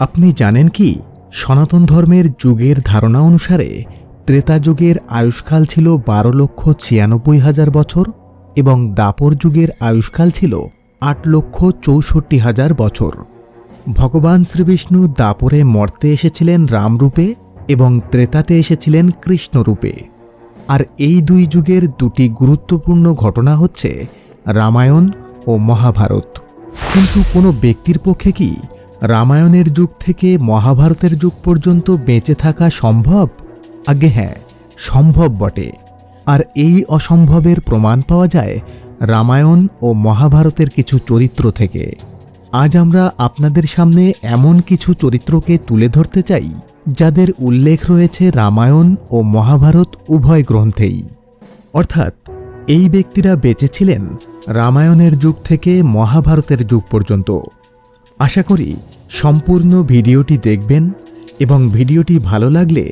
আপনি জানেন কি? সনাতন ধর্মের যুগের ধারণা অনুসারে ত্রেতা যুগের আয়ুষ্কাল ছিল বারো লক্ষ ছিয়ানব্বই হাজার বছর এবং দাপর যুগের আয়ুষ্কাল ছিল আট লক্ষ চৌষট্টি হাজার বছর। ভগবান শ্রীবিষ্ণু দাপরে মর্তে এসেছিলেন রামরূপে এবং ত্রেতাতে এসেছিলেন কৃষ্ণরূপে। আর এই দুই যুগের দুটি গুরুত্বপূর্ণ ঘটনা হচ্ছে রামায়ণ ও মহাভারত। কিন্তু কোনো ব্যক্তির পক্ষে কি রামায়ণের যুগ থেকে মহাভারতের যুগ পর্যন্ত বেঁচে থাকা সম্ভব? আগে হ্যাঁ সম্ভব বটে। আর এই অসম্ভবের প্রমাণ পাওয়া যায় রামায়ণ ও মহাভারতের কিছু চরিত্র থেকে। আজ আমরা আপনাদের সামনে এমন কিছু চরিত্রকে তুলে ধরতে চাই, যাদের উল্লেখ রয়েছে রামায়ণ ও মহাভারত উভয় গ্রন্থেই। অর্থাৎ, এই ব্যক্তিরা বেঁচেছিলেন রামায়ণের যুগ থেকে মহাভারতের যুগ পর্যন্ত। আশা করি সম্পূর্ণ ভিডিওটি দেখবেন এবং ভিডিওটি ভালো লাগলে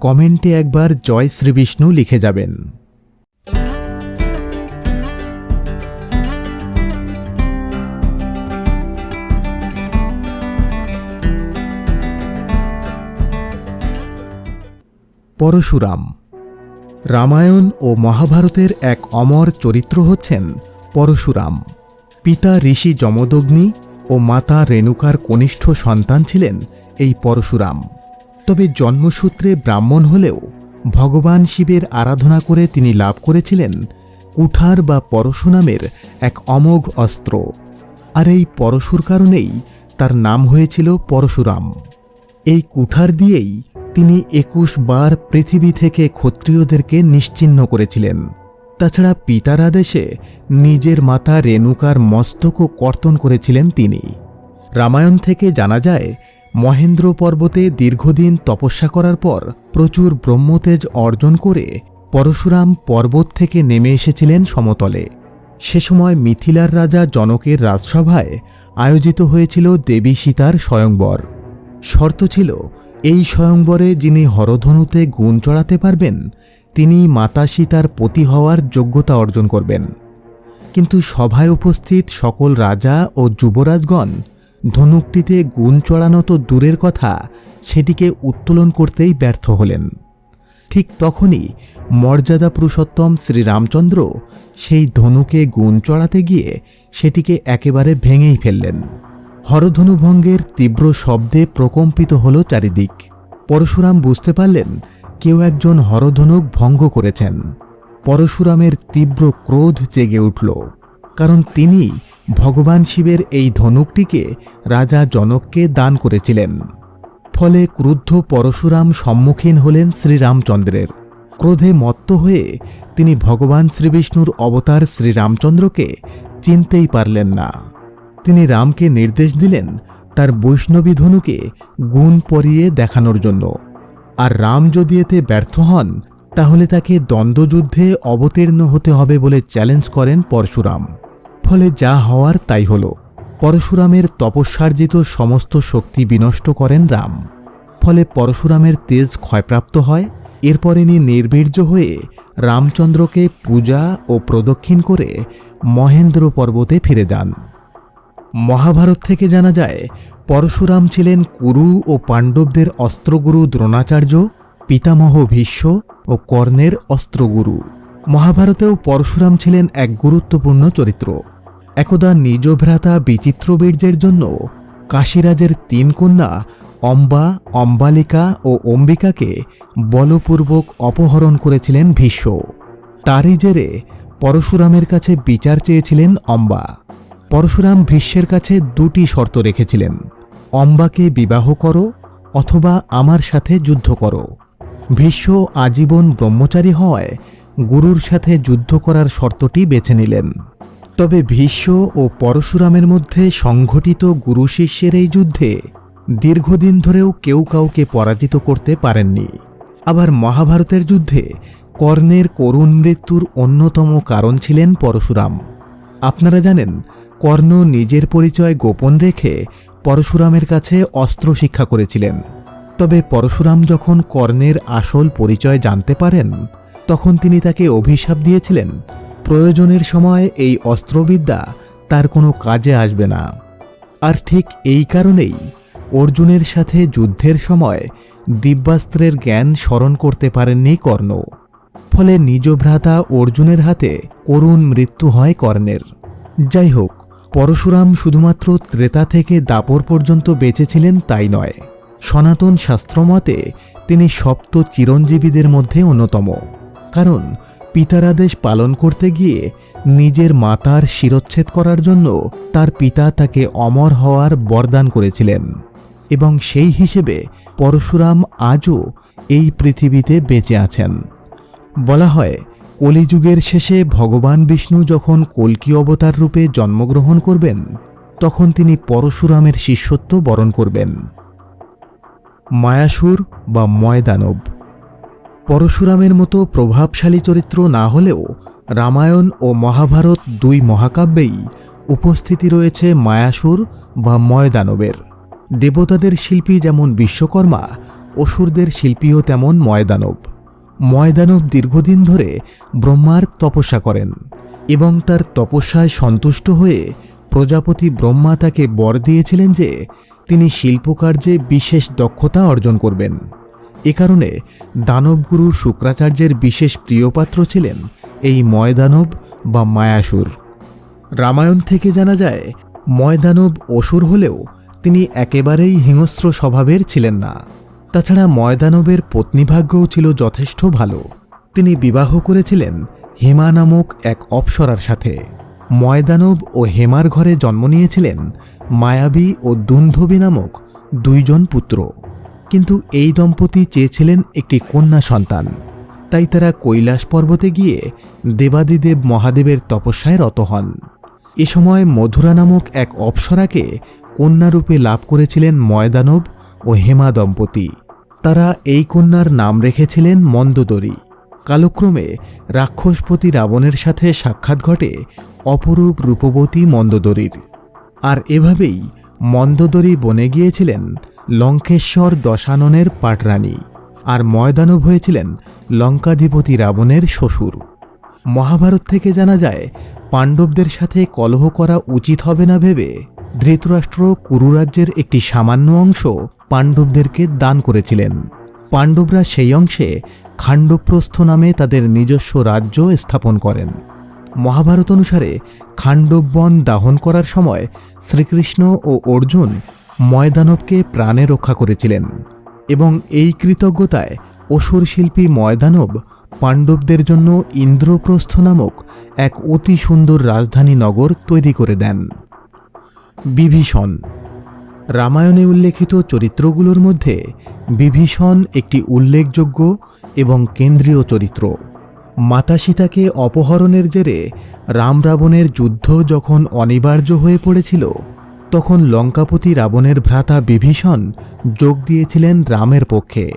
কমেন্টে একবার জয় শ্রীবিষ্ণু লিখে যাবেন। পরশুরাম। রামায়ণ ও মহাভারতের এক অমর চরিত্র হচ্ছেন পরশুরাম। পিতা ঋষি যমদগ্নি ও মাতা রেণুকার কনিষ্ঠ সন্তান ছিলেন এই পরশুরাম। তবে জন্মসূত্রে ব্রাহ্মণ হলেও ভগবান শিবের আরাধনা করে তিনি লাভ করেছিলেন কুঠার বা পরশু নামের এক অমোঘ অস্ত্র। আর এই পরশুর কারণেই তার নাম হয়েছিল পরশুরাম। এই কুঠার দিয়েই তিনি একুশ বার পৃথিবী থেকে ক্ষত্রিয়দেরকে নিশ্চিহ্ন করেছিলেন। তাছাড়া পিতার আদেশে নিজের মাতা রেণুকার মস্তকও কর্তন করেছিলেন তিনি। রামায়ণ থেকে জানা যায়, মহেন্দ্র পর্বতে দীর্ঘদিন তপস্যা করার পর প্রচুর ব্রহ্মতেজ অর্জন করে পরশুরাম পর্বত থেকে নেমে এসেছিলেন সমতলে। সে সময় মিথিলার রাজা জনকের রাজসভায় আয়োজিত হয়েছিল দেবী সীতার স্বয়ংবর। শর্ত ছিল, এই স্বয়ংবরে যিনি হরধনুতে গুণ চড়াতে পারবেন তিনি মাতা সীতার পতি হওয়ার যোগ্যতা অর্জন করবেন। কিন্তু সভায় উপস্থিত সকল রাজা ও যুবরাজগণ, ধনুকটিতে গুণ চড়ানো তো দূরের কথা, সেটিকে উত্তোলন করতেই ব্যর্থ হলেন। ঠিক তখনই মর্যাদা পুরুষোত্তম শ্রীরামচন্দ্র সেই ধনুকে গুণ চড়াতে গিয়ে সেটিকে একেবারে ভেঙেই ফেললেন। হরধনুভঙ্গের তীব্র শব্দে প্রকম্পিত হল চারিদিক। পরশুরাম বুঝতে পারলেন কেউ একজন হরধনুক ভঙ্গ করেছেন। পরশুরামের তীব্র ক্রোধ জেগে উঠল, কারণ তিনি ভগবান শিবের এই ধনুকটিকে রাজা জনককে দান করেছিলেন। ফলে ক্রুদ্ধ পরশুরাম সম্মুখীন হলেন শ্রীরামচন্দ্রের। ক্রোধে মত্ত হয়ে তিনি ভগবান শ্রীবিষ্ণুর অবতার শ্রীরামচন্দ্রকে চিনতেই পারলেন না। তিনি রামকে নির্দেশ দিলেন তার বৈষ্ণবী ধনুকে গুণ পরিয়ে দেখানোর জন্য। আর রাম যদি এতে ব্যর্থ হন, তাহলে তাকে দ্বন্দ্বযুদ্ধে অবতীর্ণ হতে হবে বলে চ্যালেঞ্জ করেন পরশুরাম। ফলে যা হওয়ার তাই হল। পরশুরামের তপস্যার্জিত সমস্ত শক্তি বিনষ্ট করেন রাম। ফলে পরশুরামের তেজ ক্ষয়প্রাপ্ত হয়। এরপর ইনি নির্বীর্য হয়ে রামচন্দ্রকে পূজা ও প্রদক্ষিণ করে মহেন্দ্র পর্বতে ফিরে যান। মহাভারত থেকে জানা যায়, পরশুরাম ছিলেন কুরু ও পাণ্ডবদের অস্ত্রগুরু দ্রোণাচার্য, পিতামহ ভীষ্ম ও কর্ণের অস্ত্রগুরু। মহাভারতেও পরশুরাম ছিলেন এক গুরুত্বপূর্ণ চরিত্র। একদা নিজ ভ্রাতা বিচিত্রবীর্যের জন্য কাশীরাজের তিন কন্যা অম্বা, অম্বালিকা ও অম্বিকাকে বলপূর্বক অপহরণ করেছিলেন ভীষ্ম। তারই জেরে পরশুরামের কাছে বিচার চেয়েছিলেন অম্বা। পরশুরাম ভীষ্মের কাছে দুটি শর্ত রেখেছিলেন। অম্বাকে বিবাহ করো অথবা আমার সাথে যুদ্ধ করো। ভীষ্ম আজীবন ব্রহ্মচারী হওয়ায় গুরুর সাথে যুদ্ধ করার শর্তটি বেছে নিলেন। তবে ভীষ্ম ও পরশুরামের মধ্যে সংঘটিত গুরু শিষ্যের এই যুদ্ধে দীর্ঘদিন ধরেও কেউ কাউকে পরাজিত করতে পারেননি। আবার মহাভারতের যুদ্ধে কর্ণের করুণ মৃত্যুর অন্যতম কারণ ছিলেন পরশুরাম। আপনারা জানেন কর্ণ নিজের পরিচয় গোপন রেখে পরশুরামের কাছে অস্ত্র শিক্ষা করেছিলেন। তবে পরশুরাম যখন কর্ণের আসল পরিচয় জানতে পারেন, তখন তিনি তাকে অভিশাপ দিয়েছিলেন। প্রয়োজনের সময় এই অস্ত্রবিদ্যা তার কোনো কাজে আসবে না। আর ঠিক এই কারণেই অর্জুনের সাথে যুদ্ধের সময় দিব্যাস্ত্রের জ্ঞান স্মরণ করতে পারেননি কর্ণ। ফলে নিজ ভ্রাতা অর্জুনের হাতে করুণ মৃত্যু হয় কর্ণের। যাই হোক পরশুরাম শুধুমাত্র ত্রেতা থেকে দাপর পর্যন্ত বেঁচেছিলেন তাই নয়। সনাতন শাস্ত্রমতে তিনি সপ্ত চিরঞ্জীবীদের মধ্যে অন্যতম। কারণ পিতার আদেশ পালন করতে গিয়ে নিজের মাতার শিরচ্ছেদ করার জন্য তার পিতা তাকে অমর হওয়ার বরদান করেছিলেন। এবং সেই হিসেবে পরশুরাম আজও এই পৃথিবীতে বেঁচে আছেন। বলা হয় কলিযুগের শেষে ভগবান বিষ্ণু যখন কল্কি অবতার রূপে জন্মগ্রহণ করবেন, তখন তিনি পরশুরামের শিষ্যত্ব বরণ করবেন। মায়াসুর বা ময়দানব। পরশুরামের মতো প্রভাবশালী চরিত্র না হলেও রামায়ণ ও মহাভারত দুই মহাকাব্যেই উপস্থিতি রয়েছে মায়াসুর বা ময়দানবের। দেবতাদের শিল্পী যেমন বিশ্বকর্মা, অসুরদের শিল্পীও তেমন ময়দানব। ময়দানব দীর্ঘদিন ধরে ব্রহ্মার তপস্যা করেন এবং তার তপস্যায় সন্তুষ্ট হয়ে প্রজাপতি ব্রহ্মা তাকে বর দিয়েছিলেন যে তিনি শিল্পকার্যে বিশেষ দক্ষতা অর্জন করবেন। এ কারণে দানবগুরু শুক্রাচার্যের বিশেষ প্রিয়পাত্র ছিলেন এই ময়দানব বা মায়াসুর। রামায়ণ থেকে জানা যায়, ময়দানব অসুর হলেও তিনি একেবারেই হিংস্র স্বভাবের ছিলেন না। তাছাড়া ময়দানবের পত্নীভাগ্যও ছিল যথেষ্ট ভালো। তিনি বিবাহ করেছিলেন হেমা নামক এক অপ্সরার সাথে। ময়দানব ও হেমার ঘরে জন্ম নিয়েছিলেন মায়াবী ও দুন্ধবী নামক দুইজন পুত্র। কিন্তু এই দম্পতি চেয়েছিলেন একটি কন্যা সন্তান। তাই তারা কৈলাস পর্বতে গিয়ে দেবাদিদেব মহাদেবের তপস্যায় রত হন। এ সময় মধুরা নামক এক অপ্সরাকে কন্যারূপে লাভ করেছিলেন ময়দানব ও হেমা দম্পতি। তারা এই কন্যার নাম রেখেছিলেন মন্দোদরী। কালক্রমে রাক্ষসপতি রাবণের সাথে সাক্ষাৎ ঘটে অপরূপ রূপবতী মন্দোদরীর। আর এভাবেই মন্দোদরী বনে গিয়েছিলেন লঙ্কেশ্বর দশাননের পাটরানী আর ময়দানব হয়েছিলেন লঙ্কাধিপতি রাবণের শ্বশুর। মহাভারত থেকে জানা যায়, পাণ্ডবদের সাথে কলহ করা উচিত হবে না ভেবে ধৃতরাষ্ট্র কুরুরাজ্যের একটি সামান্য অংশ পাণ্ডবদেরকে দান করেছিলেন। পাণ্ডবরা সেই অংশে খাণ্ডপ্রস্থ নামে তাদের নিজস্ব রাজ্য স্থাপন করেন। মহাভারত অনুসারে খাণ্ডববন দাহন করার সময় শ্রীকৃষ্ণ ও অর্জুন ময়দানবকে প্রাণে রক্ষা করেছিলেন এবং এই কৃতজ্ঞতায় অসুর শিল্পী ময়দানব পাণ্ডবদের জন্য ইন্দ্রপ্রস্থ নামক এক অতি সুন্দর রাজধানী নগর তৈরি করে দেন। বিভীষণ। রামায়ণে উল্লেখিত চরিত্রগুলোর মধ্যে বিভীষণ একটি উল্লেখযোগ্য এবং কেন্দ্রীয় চরিত্র। মাতা সীতাকে অপহরণের জেরে রাম রাবণের যুদ্ধ যখন অনিবার্য হয়ে পড়েছিল, তখন লঙ্কাপতি রাবণের ভ্রাতা বিভীষণ যোগ দিয়েছিলেন রামের পক্ষে।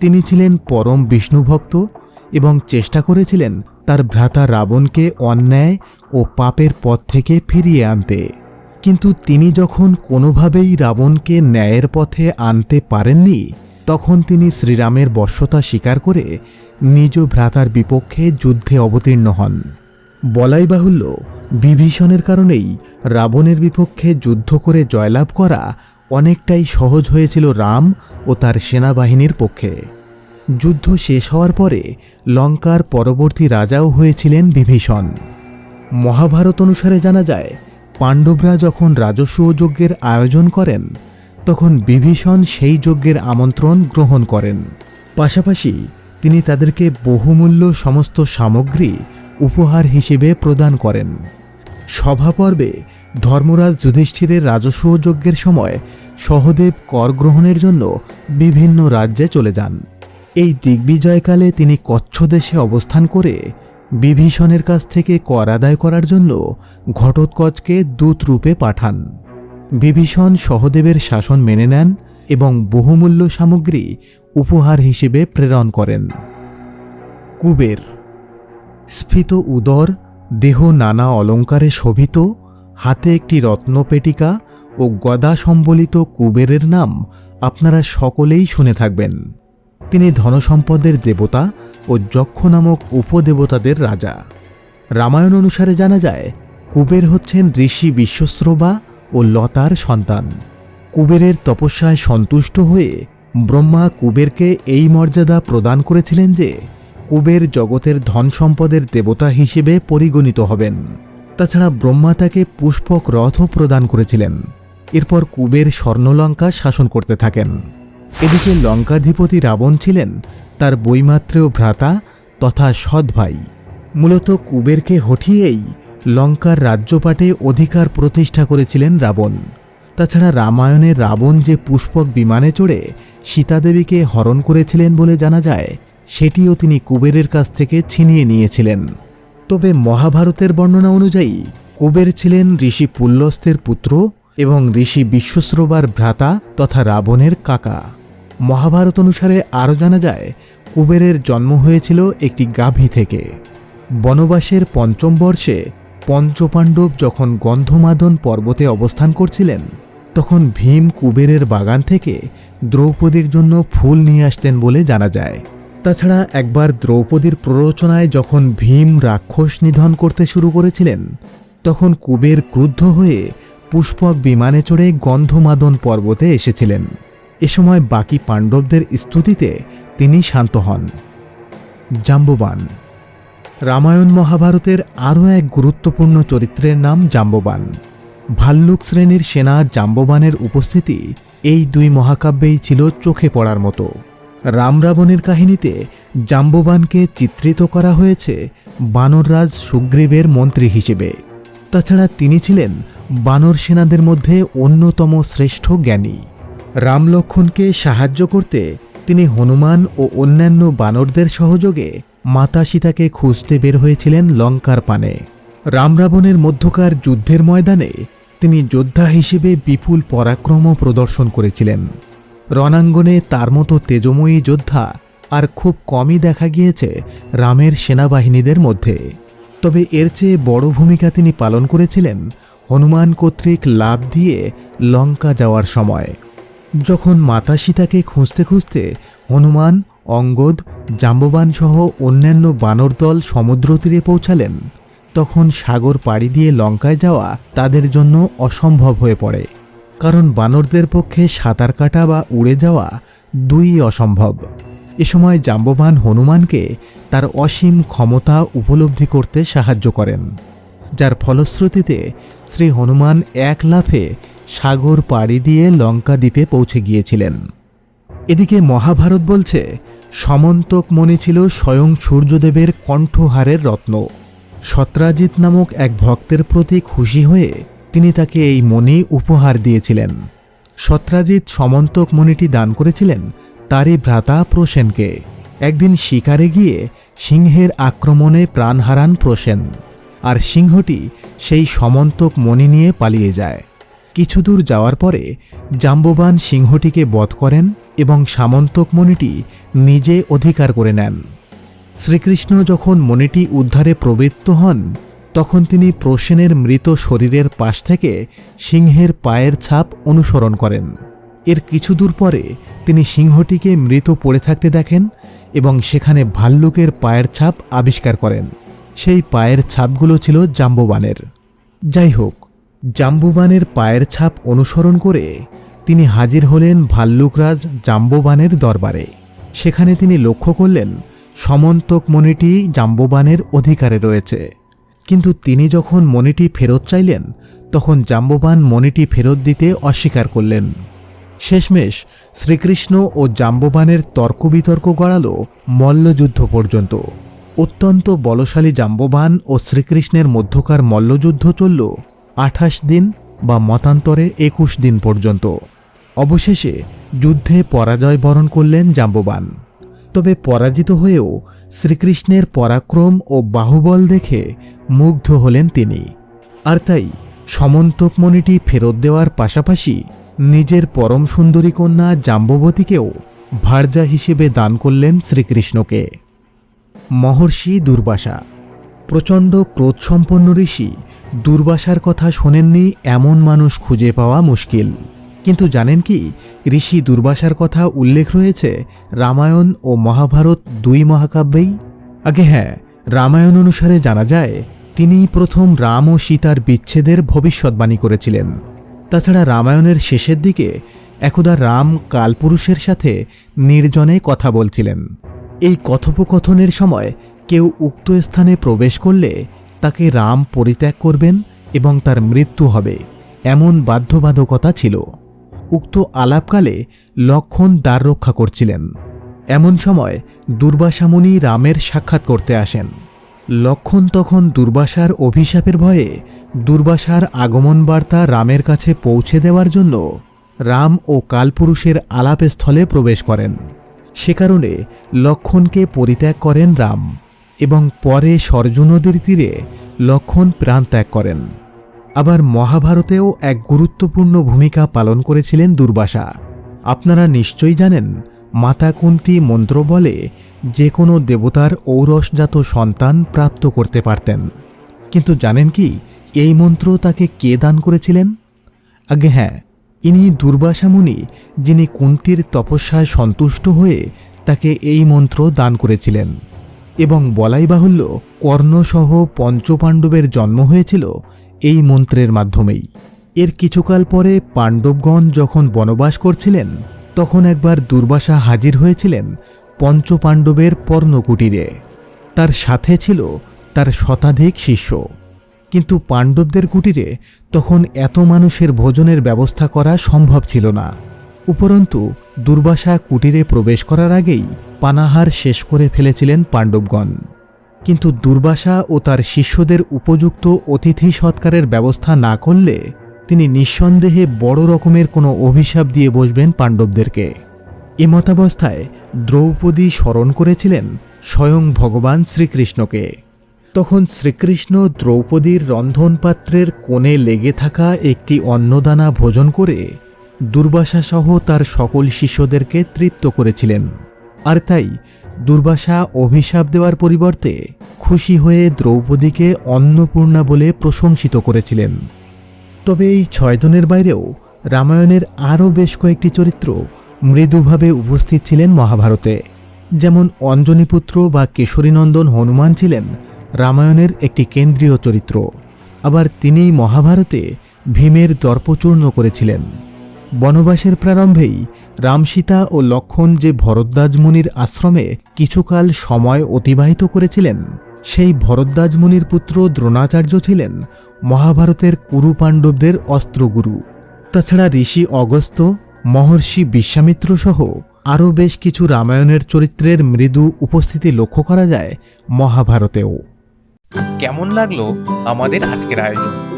তিনি ছিলেন পরম বিষ্ণুভক্ত এবং চেষ্টা করেছিলেন তার ভ্রাতা রাবণকে অন্যায় ও পাপের পথ থেকে ফিরিয়ে আনতে। কিন্তু তিনি যখন কোনোভাবেই রাবণকে ন্যায়ের পথে আনতে পারেননি, তখন তিনি শ্রীরামের বশ্যতা স্বীকার করে নিজ ভ্রাতার বিপক্ষে যুদ্ধে অবতীর্ণ হন। বলাই বাহুল্য, বিভীষণের কারণেই রাবণের বিপক্ষে যুদ্ধ করে জয়লাভ করা অনেকটাই সহজ হয়েছিল রাম ও তার সেনাবাহিনীর পক্ষে। যুদ্ধ শেষ হওয়ার পরে লঙ্কার পরবর্তী রাজাও হয়েছিলেন বিভীষণ। মহাভারত অনুসারে জানা যায় পাণ্ডবরা যখন রাজস্ব যজ্ঞের আয়োজন করেন, তখন বিভীষণ সেই যজ্ঞের আমন্ত্রণ গ্রহণ করেন। পাশাপাশি তিনি তাদেরকে বহুমূল্য সমস্ত সামগ্রী উপহার হিসেবে প্রদান করেন। সভাপর্বে ধর্মরাজ যুধিষ্ঠিরের রাজস্ব যজ্ঞের সময় সহদেব কর গ্রহণের জন্য বিভিন্ন রাজ্যে চলে যান। এই দিগ্বিজয়কালে তিনি কচ্ছ দেশে অবস্থান করে বিভীষণের কাছ থেকে কর আদায় করার জন্য ঘটোৎকচকে দূত রূপে পাঠান। বিভীষণ সহদেবের শাসন মেনে নেন এবং বহুমূল্য সামগ্রী উপহার হিসেবে প্রেরণ করেন। কুবের, স্ফীত উদর, দেহ নানা অলঙ্কারে শোভিত, হাতে একটি রত্নপেটিকা ও গদা সম্বলিত কুবেরের নাম আপনারা সকলেই শুনে থাকবেন। তিনি ধনসম্পদের দেবতা ও যক্ষ নামক উপদেবতাদের রাজা। রামায়ণ অনুসারে জানা যায়, কুবের হচ্ছেন ঋষি বিশ্বশ্রবা ও লতার সন্তান। কুবেরের তপস্যায় সন্তুষ্ট হয়ে ব্রহ্মা কুবেরকে এই মর্যাদা প্রদান করেছিলেন যে, কুবের জগতের ধন সম্পদের দেবতা হিসেবে পরিগণিত হবেন। তাছাড়া ব্রহ্মা তাকে পুষ্পক রথও প্রদান করেছিলেন। এরপর কুবের স্বর্ণলঙ্কা শাসন করতে থাকেন। এদিকে লঙ্কাধিপতি রাবণ ছিলেন তার বৈমাত্রেয় ভ্রাতা তথা সৎ ভাই। মূলত কুবেরকে হঠিয়েই লঙ্কার রাজ্যপাটে অধিকার প্রতিষ্ঠা করেছিলেন রাবণ। তাছাড়া রামায়ণে রাবণ যে পুষ্পক বিমানে চড়ে সীতাদেবীকে হরণ করেছিলেন বলে জানা যায়, সেটিও তিনি কুবেরের কাছ থেকে ছিনিয়ে নিয়েছিলেন। তবে মহাভারতের বর্ণনা অনুযায়ী কুবের ছিলেন ঋষি পুল্লস্তের পুত্র এবং ঋষি বিশ্বশ্রবার ভ্রাতা তথা রাবণের কাকা। মহাভারত অনুসারে আরও জানা যায়, কুবেরের জন্ম হয়েছিল একটি গাভী থেকে। বনবাসের পঞ্চম বর্ষে পঞ্চপাণ্ডব যখন গন্ধমাদন পর্বতে অবস্থান করছিলেন, তখন ভীম কুবেরের বাগান থেকে দ্রৌপদীর জন্য ফুল নিয়ে আসতেন বলে জানা যায়। তাছাড়া একবার দ্রৌপদীর প্ররোচনায় যখন ভীম রাক্ষস নিধন করতে শুরু করেছিলেন, তখন কুবের ক্রুদ্ধ হয়ে পুষ্পক বিমানে চড়ে গন্ধমাদন পর্বতে এসেছিলেন। এ সময় বাকি পাণ্ডবদের স্তুতিতে তিনি শান্ত হন। জাম্ববান। রামায়ণ মহাভারতের আরও এক গুরুত্বপূর্ণ চরিত্রের নাম জাম্ববান। ভাল্লুক শ্রেণির সেনা জাম্ববানের উপস্থিতি এই দুই মহাকাব্যেই ছিল চোখে পড়ার মতো। রাম রাবণের কাহিনীতে জাম্ববানকে চিত্রিত করা হয়েছে বানররাজ সুগ্রীবের মন্ত্রী হিসেবে। তাছাড়া তিনি ছিলেন বানর সেনাদের মধ্যে অন্যতম শ্রেষ্ঠ জ্ঞানী। রাম লক্ষণকে সাহায্য করতে তিনি হনুমান ও অন্যান্য বানরদের সহযোগে মাতা সীতাকে খুঁজতে বের হয়েছিলেন লঙ্কার পানে। রামরাবণের মধ্যকার যুদ্ধের ময়দানে তিনি যোদ্ধা হিসেবে বিপুল পরাক্রম প্রদর্শন করেছিলেন। রণাঙ্গনে তার মতো তেজময়ী যোদ্ধা আর খুব কমই দেখা গিয়েছে রামের সেনাবাহিনীদের মধ্যে। তবে এর চেয়ে বড় ভূমিকা তিনি পালন করেছিলেন হনুমান কর্তৃক লাভ দিয়ে লঙ্কা যাওয়ার সময়। যখন মাতা সীতাকে খুঁজতে খুঁজতে হনুমান, অঙ্গদ, জাম্ববান সহ অন্যান্য বানর দল সমুদ্র তীরে পৌঁছালেন, তখন সাগর পাড়ি দিয়ে লঙ্কায় যাওয়া তাদের জন্য অসম্ভব হয়ে পড়ে। কারণ বানরদের পক্ষে সাঁতার কাটা বা উড়ে যাওয়া দুই অসম্ভব। এ সময় জাম্ববান হনুমানকে তার অসীম ক্ষমতা উপলব্ধি করতে সাহায্য করেন। যার ফলশ্রুতিতে শ্রী হনুমান এক লাফে সাগর পাড়ি দিয়ে লঙ্কা দ্বীপে পৌঁছে গিয়েছিলেন। এদিকে মহাভারত বলছে, সমন্তক মণি ছিল স্বয়ং সূর্যদেবের কণ্ঠহারের রত্ন। সত্রাজিৎ নামক এক ভক্তের প্রতি খুশি হয়ে তিনি তাকে এই মণি উপহার দিয়েছিলেন। সত্রাজিৎ সমন্তক মণিটি দান করেছিলেন তারই ভ্রাতা প্রসেনকে। একদিন শিকারে গিয়ে সিংহের আক্রমণে প্রাণ হারান প্রসেন, আর সিংহটি সেই সমন্তক মণি নিয়ে পালিয়ে যায়। কিছু দূর যাওয়ার পরে জাম্ববান সিংহটিকে বধ করেন এবং সামন্তক মণিটি নিজে অধিকার করে নেন। শ্রীকৃষ্ণ যখন মণিটি উদ্ধারে প্রবৃত্ত হন, তখন তিনি প্রসেনের মৃত শরীরের পাশ থেকে সিংহের পায়ের ছাপ অনুসরণ করেন। এর কিছু দূর পরে তিনি সিংহটিকে মৃত পড়ে থাকতে দেখেন এবং সেখানে ভাল্লুকের পায়ের ছাপ আবিষ্কার করেন। সেই পায়ের ছাপগুলো ছিল জাম্ববানের। যাই হোক জাম্বুবানের পায়ের ছাপ অনুসরণ করে তিনি হাজির হলেন ভাল্লুকরাজ জাম্ববানের দরবারে। সেখানে তিনি লক্ষ্য করলেন সমন্তক মণিটি জাম্ববানের অধিকারে রয়েছে। কিন্তু তিনি যখন মণিটি ফেরত চাইলেন, তখন জাম্ববান মণিটি ফেরত দিতে অস্বীকার করলেন। শেষমেশ শ্রীকৃষ্ণ ও জাম্ববানের তর্ক বিতর্ক গড়াল মল্লযুদ্ধ পর্যন্ত। অত্যন্ত বলশালী জাম্ববান ও শ্রীকৃষ্ণের মধ্যকার মল্লযুদ্ধ চলল আঠাশ দিন বা মতান্তরে একুশ দিন পর্যন্ত। অবশেষে যুদ্ধে পরাজয় বরণ করলেন জাম্ববান। তবে পরাজিত হয়েও শ্রীকৃষ্ণের পরাক্রম ও বাহুবল দেখে মুগ্ধ হলেন তিনি। আর তাই সমন্তকমণিটি ফেরত দেওয়ার পাশাপাশি নিজের পরম সুন্দরী কন্যা জাম্ববতীকেও ভার্যা হিসেবে দান করলেন শ্রীকৃষ্ণকে। মহর্ষি দুর্বাসা, প্রচণ্ড ক্রোধসম্পন্ন ঋষি দুর্বাসার কথা শোনেননি এমন মানুষ খুঁজে পাওয়া মুশকিল। কিন্তু জানেন কি, ঋষি দুর্বাসার কথা উল্লেখ রয়েছে রামায়ণ ও মহাভারত দুই মহাকাব্যেই? আগে হ্যাঁ রামায়ণ অনুসারে জানা যায়, তিনিই প্রথম রাম ও সীতার বিচ্ছেদের ভবিষ্যৎবাণী করেছিলেন। তাছাড়া রামায়ণের শেষের দিকে একদা রাম কালপুরুষের সাথে নির্জনে কথা বলছিলেন। এই কথোপকথনের সময় কেউ উক্ত স্থানে প্রবেশ করলে তাকে রাম পরিত্যাগ করবেন এবং তার মৃত্যু হবে, এমন বাধ্যবাধকতা ছিল। উক্ত আলাপকালে লক্ষণ দ্বার রক্ষা করছিলেন। এমন সময় দুর্বাসামুনি রামের সাক্ষাৎ করতে আসেন। লক্ষণ তখন দুর্বাসার অভিশাপের ভয়ে দুর্বাসার আগমন বার্তা রামের কাছে পৌঁছে দেওয়ার জন্য রাম ও কালপুরুষের আলাপস্থলে প্রবেশ করেন। সে কারণে লক্ষণকে পরিত্যাগ করেন রাম। এবং পরে সরজু তীরে লক্ষণ প্রাণ ত্যাগ করেন। আবার মহাভারতেও এক গুরুত্বপূর্ণ ভূমিকা পালন করেছিলেন দুর্বাসা। আপনারা নিশ্চয়ই জানেন, মাতা কুন্তি মন্ত্র বলে যে কোনো দেবতার ঔরসজাত সন্তান প্রাপ্ত করতে পারতেন। কিন্তু জানেন কি, এই মন্ত্র তাকে কে দান করেছিলেন? আগে হ্যাঁ ইনি দুর্বাসা মুনি, যিনি কুন্তির তপস্যায় সন্তুষ্ট হয়ে তাকে এই মন্ত্র দান করেছিলেন। এবং বলাই বাহুল্য কর্ণসহ পঞ্চপাণ্ডবের জন্ম হয়েছিল এই মন্ত্রের মাধ্যমেই। এর কিছুকাল পরে পাণ্ডবগণ যখন বনবাস করছিলেন, তখন একবার দুর্বাসা হাজির হয়েছিলেন পঞ্চপাণ্ডবের পর্ণকুটিরে। তার সাথে ছিল তার শতাধিক শিষ্য। কিন্তু পাণ্ডবদের কুটিরে তখন এত মানুষের ভোজনের ব্যবস্থা করা সম্ভব ছিল না। উপরন্তু, দুর্বাসা কুটিরে প্রবেশ করার আগেই পানাহার শেষ করে ফেলেছিলেন পাণ্ডবগণ। কিন্তু দুর্বাসা ও তার শিষ্যদের উপযুক্ত অতিথি সৎকারের ব্যবস্থা না করলে তিনি নিঃসন্দেহে বড় রকমের কোনো অভিশাপ দিয়ে বসবেন পাণ্ডবদেরকে। এমতাবস্থায় দ্রৌপদী স্মরণ করেছিলেন স্বয়ং ভগবান শ্রীকৃষ্ণকে। তখন শ্রীকৃষ্ণ দ্রৌপদীর রন্ধনপাত্রের কোণে লেগে থাকা একটি অন্নদানা ভোজন করে দুর্বাসাসহ তার সকল শিষ্যদেরকে তৃপ্ত করেছিলেন। আর তাই দুর্বাসা অভিশাপ দেওয়ার পরিবর্তে খুশি হয়ে দ্রৌপদীকে অন্নপূর্ণা বলে প্রশংসিত করেছিলেন। তবে এই ছয়জনের বাইরেও রামায়ণের আরও বেশ কয়েকটি চরিত্র মৃদুভাবে উপস্থিত ছিলেন মহাভারতে। যেমন অঞ্জনীপুত্র বা কেশরীনন্দন হনুমান ছিলেন রামায়ণের একটি কেন্দ্রীয় চরিত্র। আবার তিনিই মহাভারতে ভীমের দর্পচূর্ণ করেছিলেন। বনবাসের প্রারম্ভেই রামসীতা ও লক্ষণ যে ভরদ্বাজ মুনির আশ্রমে কিছুকাল সময় অতিবাহিত করেছিলেন, সেই ভরদ্বাজ মুনির পুত্র দ্রোণাচার্য ছিলেন মহাভারতের কুরু পাণ্ডবদের অস্ত্রগুরু। তাছাড়া ঋষি অগস্ত্য, মহর্ষি বিশ্বামিত্র সহ আরও বেশ কিছু রামায়ণের চরিত্রের মৃদু উপস্থিতি লক্ষ্য করা যায় মহাভারতেও। কেমন লাগল আমাদের আজকের আয়োজন?